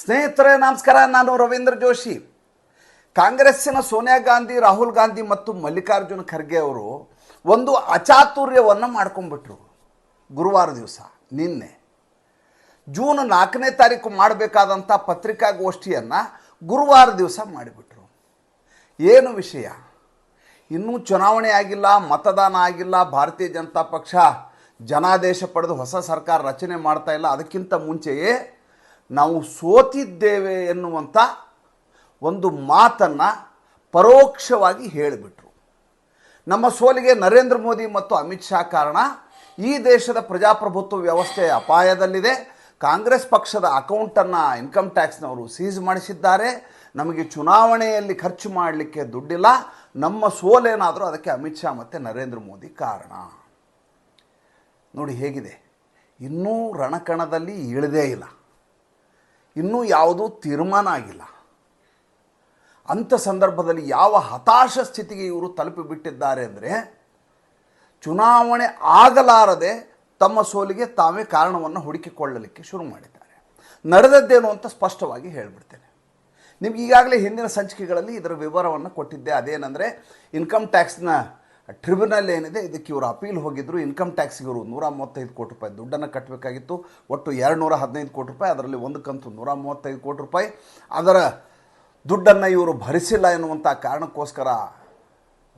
ಸ್ನೇಹಿತರೆ, ನಮಸ್ಕಾರ. ನಾನು ರವೀಂದ್ರ ಜೋಶಿ. ಕಾಂಗ್ರೆಸ್ಸಿನ ಸೋನಿಯಾ ಗಾಂಧಿ, ರಾಹುಲ್ ಗಾಂಧಿ ಮತ್ತು ಮಲ್ಲಿಕಾರ್ಜುನ ಖರ್ಗೆ ಅವರು ಒಂದು ಅಚಾತುರ್ಯವನ್ನು ಮಾಡ್ಕೊಂಡ್ಬಿಟ್ರು ಗುರುವಾರ ದಿವಸ, ನಿನ್ನೆ. ಜೂನ್ ನಾಲ್ಕನೇ ತಾರೀಕು ಮಾಡಬೇಕಾದಂಥ ಪತ್ರಿಕಾಗೋಷ್ಠಿಯನ್ನು ಗುರುವಾರ ದಿವಸ ಮಾಡಿಬಿಟ್ರು. ಏನು ವಿಷಯ? ಇನ್ನೂ ಚುನಾವಣೆ ಆಗಿಲ್ಲ, ಮತದಾನ ಆಗಿಲ್ಲ, ಭಾರತೀಯ ಜನತಾ ಪಕ್ಷ ಜನಾದೇಶ ಪಡೆದು ಹೊಸ ಸರ್ಕಾರ ರಚನೆ ಮಾಡ್ತಾ ಇಲ್ಲ, ಅದಕ್ಕಿಂತ ಮುಂಚೆಯೇ ನಾವು ಸೋತಿದ್ದೇವೆ ಎನ್ನುವಂಥ ಒಂದು ಮಾತನ್ನು ಪರೋಕ್ಷವಾಗಿ ಹೇಳಿಬಿಟ್ರು. ನಮ್ಮ ಸೋಲಿಗೆ ನರೇಂದ್ರ ಮೋದಿ ಮತ್ತು ಅಮಿತ್ ಶಾ ಕಾರಣ ಈ ದೇಶದ ಪ್ರಜಾಪ್ರಭುತ್ವ ವ್ಯವಸ್ಥೆ ಅಪಾಯದಲ್ಲಿದೆ. ಕಾಂಗ್ರೆಸ್ ಪಕ್ಷದ ಅಕೌಂಟನ್ನು ಇನ್ಕಮ್ ಟ್ಯಾಕ್ಸ್ನವರು ಸೀಸ್ ಮಾಡಿಸಿದ್ದಾರೆ. ನಮಗೆ ಚುನಾವಣೆಯಲ್ಲಿ ಖರ್ಚು ಮಾಡಲಿಕ್ಕೆ ದುಡ್ಡಿಲ್ಲ. ನಮ್ಮ ಸೋಲೇನಾದರೂ ಅದಕ್ಕೆ ಅಮಿತ್ ಶಾ ಮತ್ತು ನರೇಂದ್ರ ಮೋದಿ ಕಾರಣ. ನೋಡಿ ಹೇಗಿದೆ. ಇನ್ನೂ ರಣಕಣದಲ್ಲಿ ಇಳದೇ ಇಲ್ಲ. ಇನ್ನೂ ಯಾವುದೂ ತೀರ್ಮಾನ ಆಗಿಲ್ಲ. ಅಂಥ ಸಂದರ್ಭದಲ್ಲಿ ಯಾವ ಹತಾಶ ಸ್ಥಿತಿಗೆ ಇವರು ತಲುಪಿಬಿಟ್ಟಿದ್ದಾರೆ ಅಂದರೆ ಚುನಾವಣೆ ಆಗಲಾರದೆ ತಮ್ಮ ಸೋಲಿಗೆ ತಾವೇ ಕಾರಣವನ್ನು ಹುಡುಕಿಕೊಳ್ಳಲಿಕ್ಕೆ ಶುರು ಮಾಡಿದ್ದಾರೆ. ನಡೆದದ್ದೇನು ಅಂತ ಸ್ಪಷ್ಟವಾಗಿ ಹೇಳಿಬಿಡ್ತೇನೆ. ನಿಮ್ಗೆ ಈಗಾಗಲೇ ಹಿಂದಿನ ಸಂಚಿಕೆಗಳಲ್ಲಿ ಇದರ ವಿವರವನ್ನು ಕೊಟ್ಟಿದ್ದೆ. ಅದೇನೆಂದರೆ ಇನ್ಕಮ್ ಟ್ಯಾಕ್ಸ್ನ ಟ್ರಿಬ್ಯುನಲ್ ಏನಿದೆ, ಇದಕ್ಕೆ ಇವರು ಅಪೀಲ್ ಹೋಗಿದ್ರು. ಇನ್ಕಮ್ ಟ್ಯಾಕ್ಸ್ಗೆ ಇವರು ನೂರ ಮೂವತ್ತೈದು ಕೋಟಿ ರೂಪಾಯಿ ದುಡ್ಡನ್ನು ಕಟ್ಟಬೇಕಾಗಿತ್ತು ಒಟ್ಟು ಎರಡು ನೂರ ಹದಿನೈದು ಕೋಟಿ ರೂಪಾಯಿ, ಅದರಲ್ಲಿ ಒಂದು ಕಂತು ನೂರ ಮೂವತ್ತೈದು ಕೋಟಿ ರೂಪಾಯಿ. ಅದರ ದುಡ್ಡನ್ನು ಇವರು ಭರಿಸಿಲ್ಲ ಎನ್ನುವಂಥ ಕಾರಣಕ್ಕೋಸ್ಕರ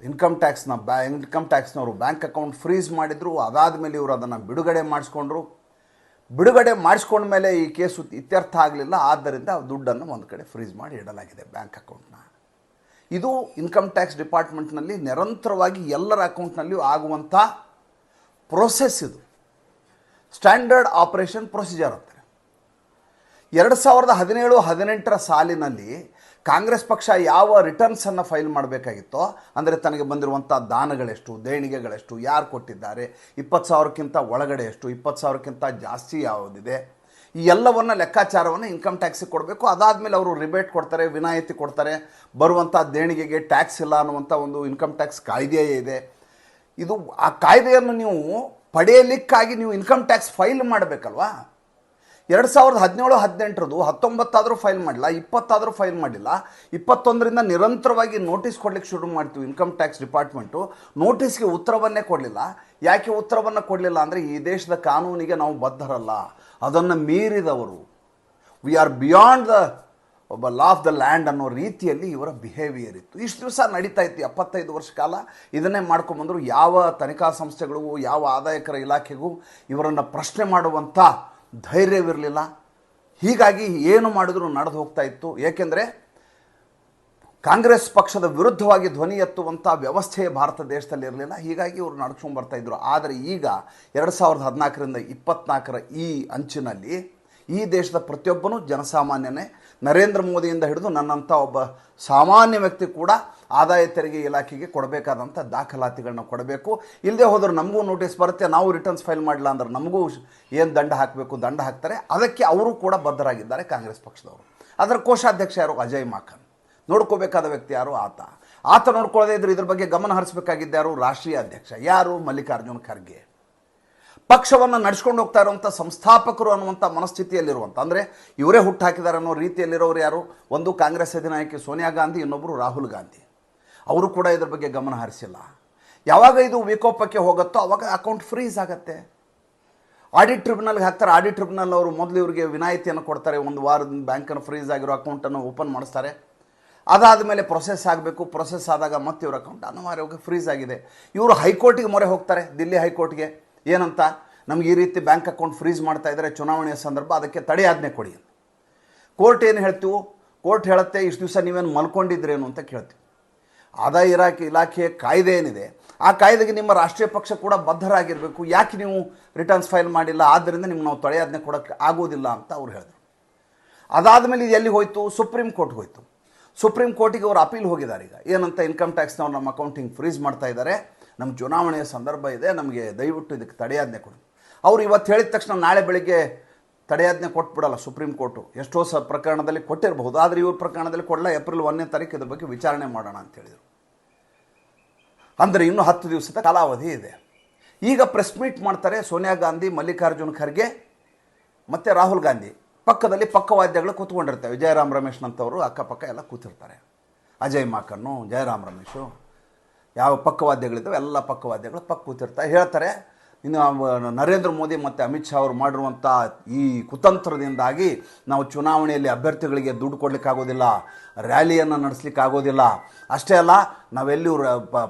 ಇನ್ಕಮ್ ಟ್ಯಾಕ್ಸ್ನ ಬ್ಯಾ, ಇನ್ಕಮ್ ಟ್ಯಾಕ್ಸ್ನವರು ಬ್ಯಾಂಕ್ ಅಕೌಂಟ್ ಫ್ರೀಸ್ ಮಾಡಿದರು. ಅದಾದ ಮೇಲೆ ಇವರು ಅದನ್ನು ಬಿಡುಗಡೆ ಮಾಡಿಸ್ಕೊಂಡ್ರು. ಬಿಡುಗಡೆ ಮಾಡಿಸ್ಕೊಂಡ ಮೇಲೆ ಈ ಕೇಸು ಇತ್ಯರ್ಥ ಆಗಲಿಲ್ಲ. ಆದ್ದರಿಂದ ದುಡ್ಡನ್ನು ಒಂದು ಕಡೆ ಫ್ರೀಸ್ ಮಾಡಿ ಇಡಲಾಗಿದೆ ಬ್ಯಾಂಕ್ ಅಕೌಂಟ್ನ. ಇದು ಇನ್ಕಮ್ ಟ್ಯಾಕ್ಸ್ ಡಿಪಾರ್ಟ್ಮೆಂಟ್ನಲ್ಲಿ ನಿರಂತರವಾಗಿ ಎಲ್ಲರ ಅಕೌಂಟ್ನಲ್ಲಿಯೂ ಆಗುವಂಥ ಪ್ರೊಸೆಸ್ ಇದು. ಸ್ಟ್ಯಾಂಡರ್ಡ್ ಆಪರೇಷನ್ ಪ್ರೊಸೀಜರ್ ಅಂತ ಎರಡು ಸಾವಿರದ ಹದಿನೇಳು, ಹದಿನೆಂಟರ ಸಾಲಿನಲ್ಲಿ ಕಾಂಗ್ರೆಸ್ ಪಕ್ಷ ಯಾವ ರಿಟರ್ನ್ಸನ್ನು ಫೈಲ್ ಮಾಡಬೇಕಾಗಿತ್ತೋ, ಅಂದರೆ ತನಗೆ ಬಂದಿರುವಂಥ ದಾನಗಳೆಷ್ಟು, ದೇಣಿಗೆಗಳೆಷ್ಟು, ಯಾರು ಕೊಟ್ಟಿದ್ದಾರೆ, ಇಪ್ಪತ್ತು ಸಾವಿರಕ್ಕಿಂತ ಒಳಗಡೆ ಎಷ್ಟು, ಇಪ್ಪತ್ತು ಸಾವಿರಕ್ಕಿಂತ ಜಾಸ್ತಿ ಯಾವುದಿದೆ ಈ ಎಲ್ಲವನ್ನು ಲೆಕ್ಕಾಚಾರವನ್ನು ಇನ್ಕಮ್ ಟ್ಯಾಕ್ಸಿಗೆ ಕೊಡಬೇಕು. ಅದಾದಮೇಲೆ ಅವರು ರಿಬೇಟ್ ಕೊಡ್ತಾರೆ, ವಿನಾಯಿತಿ ಕೊಡ್ತಾರೆ. ಬರುವಂಥ ದೇಣಿಗೆಗೆ ಟ್ಯಾಕ್ಸ್ ಇಲ್ಲ ಅನ್ನುವಂಥ ಒಂದು ಇನ್ಕಮ್ ಟ್ಯಾಕ್ಸ್ ಕಾಯ್ದೆಯೇ ಇದೆ. ಇದು ಆ ಕಾಯ್ದೆಯನ್ನು ನೀವು ಪಡೆಯಲಿಕ್ಕಾಗಿ ನೀವು ಇನ್ಕಮ್ ಟ್ಯಾಕ್ಸ್ ಫೈಲ್ ಮಾಡಬೇಕಲ್ವಾ? ಎರಡು ಸಾವಿರದ ಹದಿನೇಳು ಹದಿನೆಂಟರದು ಹತ್ತೊಂಬತ್ತಾದರೂ ಫೈಲ್ ಮಾಡಿಲ್ಲ, ಇಪ್ಪತ್ತಾದರೂ ಫೈಲ್ ಮಾಡಿಲ್ಲ. ಇಪ್ಪತ್ತೊಂದರಿಂದ ನಿರಂತರವಾಗಿ ನೋಟಿಸ್ ಕೊಡಲಿಕ್ಕೆ ಶುರು ಮಾಡ್ತೀವಿ ಇನ್ಕಮ್ ಟ್ಯಾಕ್ಸ್ ಡಿಪಾರ್ಟ್ಮೆಂಟು ನೋಟಿಸ್ಗೆ ಉತ್ತರವನ್ನೇ ಕೊಡಲಿಲ್ಲ. ಯಾಕೆ ಉತ್ತರವನ್ನು ಕೊಡಲಿಲ್ಲ ಅಂದರೆ ಈ ದೇಶದ ಕಾನೂನಿಗೆ ನಾವು ಬದ್ಧರಲ್ಲ. ಅದನ್ನು ಮೀರಿದವರು. We are beyond the law of the land ಅನ್ನೋ ರೀತಿಯಲ್ಲಿ ಇವರ ಬಿಹೇವಿಯರ್ ಇತ್ತು. ಇಷ್ಟು ದಿವಸ ನಡೀತಾ ಇತ್ತು, ಎಪ್ಪತ್ತೈದು ವರ್ಷ ಕಾಲ. ಇದನ್ನೇ ಮಾಡ್ಕೊಂಬಂದರು ಯಾವ ತನಿಖಾ ಸಂಸ್ಥೆಗಳಿಗೂ, ಯಾವ ಆದಾಯಕರ ಇಲಾಖೆಗೂ ಇವರನ್ನು ಪ್ರಶ್ನೆ ಮಾಡುವಂಥ ಧೈರ್ಯವಿರಲಿಲ್ಲ. ಹೀಗಾಗಿ ಏನು ಮಾಡಿದ್ರು ನಡೆದು ಹೋಗ್ತಾ ಇತ್ತು. ಏಕೆಂದರೆ ಕಾಂಗ್ರೆಸ್ ಪಕ್ಷದ ವಿರುದ್ಧವಾಗಿ ಧ್ವನಿ ಎತ್ತುವಂಥ ವ್ಯವಸ್ಥೆ ಭಾರತ ದೇಶದಲ್ಲಿ ಇರಲಿಲ್ಲ. ಹೀಗಾಗಿ ಇವರು ನಡ್ಸ್ಕೊಂಡು ಬರ್ತಾ ಇದ್ರು. ಆದರೆ ಈಗ ಎರಡು ಸಾವಿರದ ಹದಿನಾಲ್ಕರಿಂದ ಇಪ್ಪತ್ನಾಲ್ಕರ ಈ ಅಂಚಿನಲ್ಲಿ ಈ ದೇಶದ ಪ್ರತಿಯೊಬ್ಬನೂ ಜನಸಾಮಾನ್ಯನೇ. ನರೇಂದ್ರ ಮೋದಿಯಿಂದ ಹಿಡಿದು ನನ್ನಂಥ ಒಬ್ಬ ಸಾಮಾನ್ಯ ವ್ಯಕ್ತಿ ಕೂಡ ಆದಾಯ ತೆರಿಗೆ ಇಲಾಖೆಗೆ ಕೊಡಬೇಕಾದಂಥ ದಾಖಲಾತಿಗಳನ್ನ ಕೊಡಬೇಕು. ಇಲ್ಲದೆ ಹೋದ್ರೆ ನಮಗೂ ನೋಟಿಸ್ ಬರುತ್ತೆ, ನಾವು ರಿಟರ್ನ್ಸ್ ಫೈಲ್ ಮಾಡಿಲ್ಲ ಅಂದ್ರೆ ನಮಗೂ ಏನು ದಂಡ ಹಾಕಬೇಕು, ದಂಡ ಹಾಕ್ತಾರೆ. ಅದಕ್ಕೆ ಅವರು ಕೂಡ ಬದ್ಧರಾಗಿದ್ದಾರೆ ಕಾಂಗ್ರೆಸ್ ಪಕ್ಷದವರು. ಅದರ ಕೋಶಾಧ್ಯಕ್ಷ ಯಾರು? ಅಜಯ್ ಮಾಕನ್. ನೋಡ್ಕೋಬೇಕಾದ ವ್ಯಕ್ತಿ ಯಾರು? ಆತ. ಆತ ನೋಡ್ಕೊಳ್ಳದೇ ಇದ್ರೆ ಇದ್ರ ಬಗ್ಗೆ ಗಮನ ಹರಿಸಬೇಕಾಗಿದ್ದ ಯಾರು? ರಾಷ್ಟ್ರೀಯ ಅಧ್ಯಕ್ಷ. ಯಾರು? ಮಲ್ಲಿಕಾರ್ಜುನ್ ಖರ್ಗೆ. ಪಕ್ಷವನ್ನು ನಡೆಸ್ಕೊಂಡು ಹೋಗ್ತಾ ಇರುವಂಥ ಸಂಸ್ಥಾಪಕರು ಅನ್ನುವಂಥ ಮನಸ್ಥಿತಿಯಲ್ಲಿರುವಂಥ ಅಂದರೆ ಇವರೇ ಹುಟ್ಟು ಹಾಕಿದ್ದಾರೆ ಅನ್ನೋ ರೀತಿಯಲ್ಲಿರೋರು ಯಾರು? ಒಂದು ಕಾಂಗ್ರೆಸ್ ಅಧಿನಾಯಕಿ ಸೋನಿಯಾ ಗಾಂಧಿ ಇನ್ನೊಬ್ಬರು ರಾಹುಲ್ ಗಾಂಧಿ. ಅವರು ಕೂಡ ಇದ್ರ ಬಗ್ಗೆ ಗಮನ ಹರಿಸಿಲ್ಲ. ಯಾವಾಗ ಇದು ವಿಕೋಪಕ್ಕೆ ಹೋಗುತ್ತೋ ಅವಾಗ ಅಕೌಂಟ್ ಫ್ರೀಸ್ ಆಗುತ್ತೆ. ಆಡಿಟ್ ಟ್ರಿಬ್ಯುನಲ್ಗೆ ಹಾಕ್ತಾರೆ ಆಡಿಟ್ ಟ್ರಿಬ್ಯುನಲ್ ಅವರು ಮೊದಲು ಇವರಿಗೆ ವಿನಾಯಿತಿಯನ್ನು ಕೊಡ್ತಾರೆ, ಒಂದು ವಾರದ ಬ್ಯಾಂಕನ್ನು ಫ್ರೀಸ್ ಆಗಿರೋ ಅಕೌಂಟನ್ನು ಓಪನ್ ಮಾಡಿಸ್ತಾರೆ. ಅದಾದ ಮೇಲೆ ಪ್ರೊಸೆಸ್ ಆಗಬೇಕು ಪ್ರೊಸೆಸ್ ಆದಾಗ ಮತ್ತೆ ಇವ್ರ ಅಕೌಂಟ್ ಅನಿವಾರ್ಯವಾಗಿ ಫ್ರೀಸ್ ಆಗಿದೆ. ಇವರು ಹೈಕೋರ್ಟಿಗೆ ಮೊರೆ ಹೋಗ್ತಾರೆ, ದಿಲ್ಲಿ ಹೈಕೋರ್ಟ್ಗೆ ಏನಂತ? ನಮ್ಗೆ ಈ ರೀತಿ ಬ್ಯಾಂಕ್ ಅಕೌಂಟ್ ಫ್ರೀಸ್ ಮಾಡ್ತಾ ಇದ್ದಾರೆ ಚುನಾವಣೆಯ ಸಂದರ್ಭ ಅದಕ್ಕೆ ತಡೆಯಾಜ್ಞೆ ಕೊಡಿ ಕೋರ್ಟ್ ಏನು ಹೇಳ್ತೀವಿ ಕೋರ್ಟ್ ಹೇಳುತ್ತೆ, ಇಷ್ಟು ದಿವಸ ನೀವೇನು ಮಲ್ಕೊಂಡಿದ್ರೇನು ಅಂತ ಕೇಳ್ತೀವಿ. ಆದಾಯ ಇಲಾಖೆ ಇಲಾಖೆಯ ಕಾಯ್ದೆ ಏನಿದೆ, ಆ ಕಾಯ್ದೆಗೆ ನಿಮ್ಮ ರಾಷ್ಟ್ರೀಯ ಪಕ್ಷ ಕೂಡ ಬದ್ಧರಾಗಿರಬೇಕು. ಯಾಕೆ ನೀವು ರಿಟರ್ನ್ಸ್ ಫೈಲ್ ಮಾಡಿಲ್ಲ? ಆದ್ದರಿಂದ ನಿಮ್ಗೆ ನಾವು ತಡೆಯಾಜ್ಞೆ ಕೊಡೋಕ್ಕೆ ಆಗೋದಿಲ್ಲ ಅಂತ ಅವ್ರು ಹೇಳಿದ್ರು. ಅದಾದಮೇಲೆ ಇದು ಎಲ್ಲಿ ಹೋಯಿತು? ಸುಪ್ರೀಂ ಕೋರ್ಟ್ಗೆ ಹೋಯಿತು. ಸುಪ್ರೀಂ ಕೋರ್ಟಿಗೆ ಅವರು ಅಪೀಲ್ ಹೋಗಿದ್ದಾರೆ ಈಗ. ಏನಂತ ಇನ್ಕಮ್ ಟ್ಯಾಕ್ಸ್ನವ್ರು ನಮ್ಮ ಅಕೌಂಟಿಂಗ್ ಫ್ರೀಸ್ ಮಾಡ್ತಾ ಇದ್ದಾರೆ. ನಮ್ಮ ಚುನಾವಣೆಯ ಸಂದರ್ಭ ಇದೆ. ನಮಗೆ ದಯವಿಟ್ಟು ಇದಕ್ಕೆ ತಡೆಯಾಜ್ಞೆ ಕೊಡಿ. ಅವರು ಇವತ್ತು ಹೇಳಿದ ತಕ್ಷಣ ನಾಳೆ ಬೆಳಿಗ್ಗೆ ತಡೆಯಾಜ್ಞೆ ಕೊಟ್ಬಿಡಲ್ಲ ಸುಪ್ರೀಂ ಕೋರ್ಟು. ಎಷ್ಟೋ ಸ ಪ್ರಕರಣದಲ್ಲಿ ಕೊಟ್ಟಿರಬಹುದು. ಆದರೆ ಇವ್ರ ಪ್ರಕರಣದಲ್ಲಿ ಕೊಡಲ್ಲ ಏಪ್ರಿಲ್ ಒಂದನೇ ತಾರೀಕು ಇದ್ರ ಬಗ್ಗೆ ವಿಚಾರಣೆ ಮಾಡೋಣ ಅಂತ ಹೇಳಿದರು. ಅಂದರೆ ಇನ್ನೂ ಹತ್ತು ದಿವಸದ ಕಾಲಾವಧಿ ಇದೆ. ಈಗ ಪ್ರೆಸ್ ಮೀಟ್ ಮಾಡ್ತಾರೆ ಸೋನಿಯಾ ಗಾಂಧಿ, ಮಲ್ಲಿಕಾರ್ಜುನ್ ಖರ್ಗೆ ಮತ್ತು ರಾಹುಲ್ ಗಾಂಧಿ. ಪಕ್ಕದಲ್ಲಿ ಪಕ್ಕವಾದ್ಯಗಳು ಕೂತ್ಕೊಂಡಿರ್ತವೆ. ಜಯರಾಮ್ ರಮೇಶ್ನಂಥವರು ಅಕ್ಕಪಕ್ಕ ಎಲ್ಲ ಕೂತಿರ್ತಾರೆ. ಅಜಯ್ ಮಾಕನ್ನು, ಜಯರಾಮ್ ರಮೇಶು, ಯಾವ ಪಕ್ಕವಾದ್ಯಗಳಿದ್ದಾವೆ ಎಲ್ಲ ಪಕ್ಕವಾದ್ಯಗಳು ಪಕ್ಕ ಕೂತಿರ್ತಾರೆ ಹೇಳ್ತಾರೆ. ಇನ್ನು ನರೇಂದ್ರ ಮೋದಿ ಮತ್ತು ಅಮಿತ್ ಶಾ ಅವರು ಮಾಡಿರುವಂಥ ಈ ಕುತಂತ್ರದಿಂದಾಗಿ ನಾವು ಚುನಾವಣೆಯಲ್ಲಿ ಅಭ್ಯರ್ಥಿಗಳಿಗೆ ದುಡ್ಡು ಕೊಡಲಿಕ್ಕಾಗೋದಿಲ್ಲ ರ್ಯಾಲಿಯನ್ನು ನಡೆಸ್ಲಿಕ್ಕೆ ಆಗೋದಿಲ್ಲ. ಅಷ್ಟೇ ಅಲ್ಲ ನಾವೆಲ್ಲಿಯೂ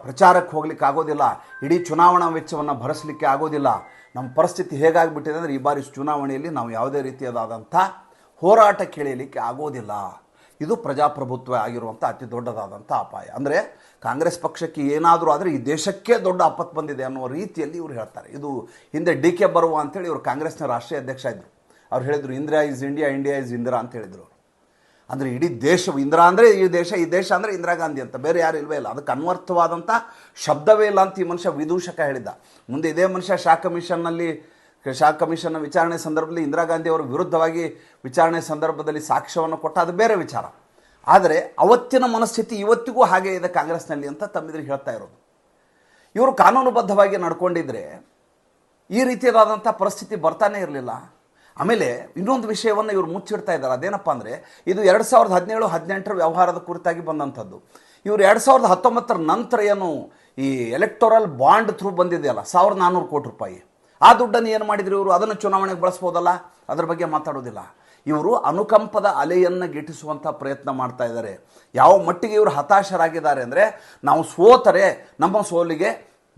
ಪ್ರಚಾರಕ್ಕೆ ಹೋಗ್ಲಿಕ್ಕೆ ಆಗೋದಿಲ್ಲ, ಇಡೀ ಚುನಾವಣಾ ವೆಚ್ಚವನ್ನು ಭರಿಸಲಿಕ್ಕೆ ಆಗೋದಿಲ್ಲ. ನಮ್ಮ ಪರಿಸ್ಥಿತಿ ಹೇಗಾಗಿಬಿಟ್ಟಿದೆ ಅಂದರೆ ಈ ಬಾರಿ ಚುನಾವಣೆಯಲ್ಲಿ ನಾವು ಯಾವುದೇ ರೀತಿಯಾದಂಥ ಹೋರಾಟ ಕೇಳಲಿಕ್ಕೆ ಆಗೋದಿಲ್ಲ. ಇದು ಪ್ರಜಾಪ್ರಭುತ್ವ ಆಗಿರುವಂಥ ಅತಿ ದೊಡ್ಡದಾದಂಥ ಅಪಾಯ. ಅಂದರೆ ಕಾಂಗ್ರೆಸ್ ಪಕ್ಷಕ್ಕೆ ಏನಾದರೂ ಆದರೆ ಈ ದೇಶಕ್ಕೆ ದೊಡ್ಡ ಆಪತ್ತು ಬಂದಿದೆ ಅನ್ನೋ ರೀತಿಯಲ್ಲಿ ಇವರು ಹೇಳ್ತಾರೆ. ಇದು ಹಿಂದೆ ಡಿ ಕೆ ಬರುವ ಅಂತೇಳಿ ಇವರು ಕಾಂಗ್ರೆಸ್ನ ರಾಷ್ಟ್ರೀಯ ಅಧ್ಯಕ್ಷ ಇದ್ದರು ಅವ್ರು ಹೇಳಿದರು, Indira is India India is Indira ಅಂತ ಹೇಳಿದರು ಅಂದರೆ ಇಡೀ ದೇಶ, ಇಂದಿರಾ ಅಂದರೆ ಈ ದೇಶ ಈ ದೇಶ ಅಂದರೆ ಇಂದಿರಾ ಗಾಂಧಿ ಅಂತ. ಬೇರೆ ಯಾರು ಇಲ್ವೇ ಇಲ್ಲ. ಅದಕ್ಕೆ ಅನ್ವರ್ಥವಾದಂಥ ಶಬ್ದವೇ ಇಲ್ಲ ಅಂತ ಈ ಮನುಷ್ಯ ವಿದೂಷಕ ಹೇಳಿದ್ದ. ಮುಂದೆ ಇದೇ ಮನುಷ್ಯ ಶಾ ಕಮಿಷನ್ನಲ್ಲಿ ಶಾ ಕಮಿಷನ್ನ ವಿಚಾರಣೆ ಸಂದರ್ಭದಲ್ಲಿ ಇಂದಿರಾ ಗಾಂಧಿ ಅವರ ವಿರುದ್ಧವಾಗಿ ವಿಚಾರಣೆ ಸಂದರ್ಭದಲ್ಲಿ ಸಾಕ್ಷ್ಯವನ್ನು ಕೊಟ್ಟ ಅದು ಬೇರೆ ವಿಚಾರ. ಆದರೆ ಅವತ್ತಿನ ಮನಸ್ಥಿತಿ ಇವತ್ತಿಗೂ ಹಾಗೆ ಇದೆ ಕಾಂಗ್ರೆಸ್ನಲ್ಲಿ ಅಂತ ತಮ್ಮಿದ್ರೆ ಹೇಳ್ತಾ ಇರೋದು. ಇವರು ಕಾನೂನುಬದ್ಧವಾಗಿ ನಡ್ಕೊಂಡಿದ್ರೆ ಈ ರೀತಿಯಾದಂಥ ಪರಿಸ್ಥಿತಿ ಬರ್ತಾನೆ ಇರಲಿಲ್ಲ. ಆಮೇಲೆ ಇನ್ನೊಂದು ವಿಷಯವನ್ನು ಇವರು ಮುಚ್ಚಿಡ್ತಾ ಇದ್ದಾರೆ. ಅದೇನಪ್ಪ ಅಂದರೆ ಇದು ಎರಡು ಸಾವಿರದ ಹದಿನೇಳು, ಹದಿನೆಂಟರ ವ್ಯವಹಾರದ ಕುರಿತಾಗಿ ಬಂದಂಥದ್ದು. ಇವರು ಎರಡು ಸಾವಿರದ ಹತ್ತೊಂಬತ್ತರ ನಂತರ ಏನು ಈ ಎಲೆಕ್ಟೋರಲ್ ಬಾಂಡ್ ಥ್ರೂ ಬಂದಿದೆಯಲ್ಲ, ಸಾವಿರದ ನಾನ್ನೂರು ಕೋಟಿ ರೂಪಾಯಿ. ಆ ದುಡ್ಡನ್ನು ಏನು ಮಾಡಿದ್ರು ಇವರು? ಅದನ್ನು ಚುನಾವಣೆಗೆ ಬಳಸ್ಬೋದಲ್ಲ? ಅದರ ಬಗ್ಗೆ ಮಾತಾಡೋದಿಲ್ಲ. ಇವರು ಅನುಕಂಪದ ಅಲೆಯನ್ನು ಗಿಟ್ಟಿಸುವಂಥ ಪ್ರಯತ್ನ ಮಾಡ್ತಾ ಇದ್ದಾರೆ. ಯಾವ ಮಟ್ಟಿಗೆ ಇವರು ಹತಾಶರಾಗಿದ್ದಾರೆ ಅಂದರೆ, ನಾವು ಸೋತರೆ ನಮ್ಮ ಸೋಲಿಗೆ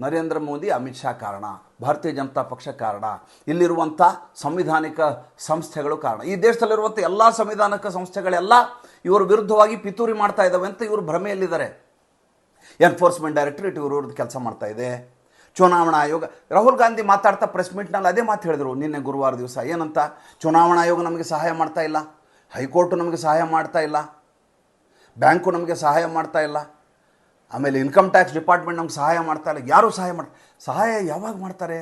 ನರೇಂದ್ರ ಮೋದಿ, ಅಮಿತ್ ಶಾ ಕಾರಣ, ಭಾರತೀಯ ಜನತಾ ಪಕ್ಷ ಕಾರಣ ಇಲ್ಲಿರುವಂಥ ಸಂವಿಧಾನಿಕ ಸಂಸ್ಥೆಗಳು ಕಾರಣ. ಈ ದೇಶದಲ್ಲಿರುವಂಥ ಎಲ್ಲ ಸಂವಿಧಾನಿಕ ಸಂಸ್ಥೆಗಳೆಲ್ಲ ಇವರ ವಿರುದ್ಧವಾಗಿ ಪಿತೂರಿ ಮಾಡ್ತಾ ಇದ್ದಾವೆ ಅಂತ ಇವರು ಭ್ರಮೆಯಲ್ಲಿದ್ದಾರೆ. ಎನ್ಫೋರ್ಸ್ಮೆಂಟ್ ಡೈರೆಕ್ಟರೇಟ್ ಇವರು ಕೆಲಸ ಮಾಡ್ತಾ ಇದೆ. ಚುನಾವಣಾ ಆಯೋಗ. ರಾಹುಲ್ ಗಾಂಧಿ ಮಾತಾಡ್ತಾ ಪ್ರೆಸ್ ಮೀಟ್ನಲ್ಲಿ ಅದೇ ಮಾತು ಹೇಳಿದರು, ನಿನ್ನೆ ಗುರುವಾರ ದಿವಸ ಏನಂತ? ಚುನಾವಣಾ ಆಯೋಗ ನಮಗೆ ಸಹಾಯ ಮಾಡ್ತಾ ಇಲ್ಲ. ಹೈಕೋರ್ಟು ನಮಗೆ ಸಹಾಯ ಮಾಡ್ತಾ ಇಲ್ಲ. ಬ್ಯಾಂಕು ನಮಗೆ ಸಹಾಯ ಮಾಡ್ತಾ ಇಲ್ಲ. ಆಮೇಲೆ ಇನ್ಕಮ್ ಟ್ಯಾಕ್ಸ್ ಡಿಪಾರ್ಟ್ಮೆಂಟ್ ನಮ್ಗೆ ಸಹಾಯ ಮಾಡ್ತಾ ಇಲ್ಲ. ಯಾರು ಸಹಾಯ ಮಾಡ್? ಸಹಾಯ ಯಾವಾಗ ಮಾಡ್ತಾರೆ?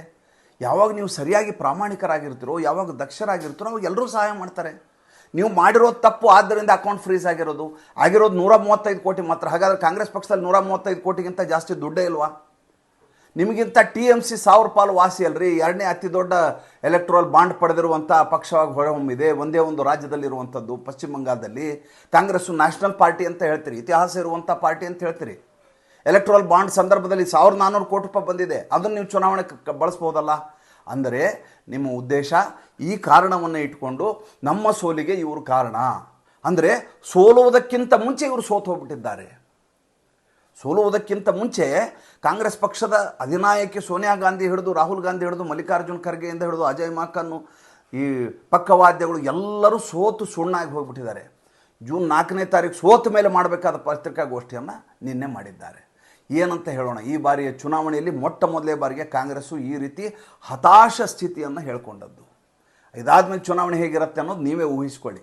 ಯಾವಾಗ ನೀವು ಸರಿಯಾಗಿ ಪ್ರಾಮಾಣಿಕರಾಗಿರ್ತೀರೋ, ಯಾವಾಗ ದಕ್ಷರಾಗಿರ್ತೀರೋ, ಅವಾಗ ಎಲ್ಲರೂ ಸಹಾಯ ಮಾಡ್ತಾರೆ. ನೀವು ಮಾಡಿರೋದು ತಪ್ಪು ಆದ್ದರಿಂದ ಅಕೌಂಟ್ ಫ್ರೀಸ್ ಆಗಿರೋದು. ಆಗಿರೋದು ನೂರ ಮೂವತ್ತೈದು ಕೋಟಿ ಮಾತ್ರ. ಹಾಗಾದ್ರೆ ಕಾಂಗ್ರೆಸ್ ಪಕ್ಷದಲ್ಲಿ ನೂರ ಮೂವತ್ತೈದು ಕೋಟಿಗಿಂತ ಜಾಸ್ತಿ ದುಡ್ಡೇ ಇಲ್ವಾ? ನಿಮಗಿಂತ ಟಿ ಎಂ ಸಿ ಸಾವಿರ ಪಾಲು ವಾಸಿ ಅಲ್ರಿ? ಎರಡನೇ ಅತಿ ದೊಡ್ಡ ಎಲೆಕ್ಟ್ರಲ್ ಬಾಂಡ್ ಪಡೆದಿರುವಂಥ ಪಕ್ಷವಾಗಿ ಹೊರಹೊಮ್ಮಿದೆ. ಒಂದೇ ಒಂದು ರಾಜ್ಯದಲ್ಲಿರುವಂಥದ್ದು, ಪಶ್ಚಿಮ ಬಂಗಾಳದಲ್ಲಿ. ಕಾಂಗ್ರೆಸ್ಸು ನ್ಯಾಷನಲ್ ಪಾರ್ಟಿ ಅಂತ ಹೇಳ್ತೀರಿ. ಇತಿಹಾಸ ಇರುವಂಥ ಪಾರ್ಟಿ ಅಂತ ಹೇಳ್ತೀರಿ. ಎಲೆಕ್ಟ್ರಲ್ ಬಾಂಡ್ ಸಂದರ್ಭದಲ್ಲಿ ಸಾವಿರದ ನಾನ್ನೂರು ಕೋಟಿ ರೂಪಾಯಿ ಬಂದಿದೆ. ಅದನ್ನು ನೀವು ಚುನಾವಣೆ ಬಳಸ್ಬೋದಲ್ಲ? ಅಂದರೆ ನಿಮ್ಮ ಉದ್ದೇಶ ಈ ಕಾರಣವನ್ನು ಇಟ್ಕೊಂಡು ನಮ್ಮ ಸೋಲಿಗೆ ಇವರು ಕಾರಣ. ಅಂದರೆ ಸೋಲುವುದಕ್ಕಿಂತ ಮುಂಚೆ ಇವರು ಸೋತು ಹೋಗ್ಬಿಟ್ಟಿದ್ದಾರೆ ಸೋಲುವುದಕ್ಕಿಂತ ಮುಂಚೆ ಕಾಂಗ್ರೆಸ್ ಪಕ್ಷದ ಅಧಿನಾಯಕಿ ಸೋನಿಯಾ ಗಾಂಧಿ ಹಿಡಿದು ರಾಹುಲ್ ಗಾಂಧಿ ಹಿಡಿದು ಮಲ್ಲಿಕಾರ್ಜುನ್ ಖರ್ಗೆಯಿಂದ ಹಿಡಿದು ಅಜಯ್ ಮಾಕನ್ನು ಈ ಪಕ್ಕವಾದ್ಯಗಳು ಎಲ್ಲರೂ ಸೋತು ಸುಣ್ಣಾಗಿ ಹೋಗ್ಬಿಟ್ಟಿದ್ದಾರೆ. ಜೂನ್ ನಾಲ್ಕನೇ ತಾರೀಕು ಸೋತ ಮೇಲೆ ಮಾಡಬೇಕಾದ ಪತ್ರಿಕಾಗೋಷ್ಠಿಯನ್ನು ನಿನ್ನೆ ಮಾಡಿದ್ದಾರೆ. ಏನಂತ ಹೇಳೋಣ, ಈ ಬಾರಿಯ ಚುನಾವಣೆಯಲ್ಲಿ ಮೊಟ್ಟ ಮೊದಲೇ ಬಾರಿಗೆ ಕಾಂಗ್ರೆಸ್ಸು ಈ ರೀತಿ ಹತಾಶ ಸ್ಥಿತಿಯನ್ನು ಹೇಳ್ಕೊಂಡದ್ದು. ಇದಾದ್ಮೇಲೆ ಚುನಾವಣೆ ಹೇಗಿರುತ್ತೆ ಅನ್ನೋದು ನೀವೇ ಊಹಿಸ್ಕೊಳ್ಳಿ.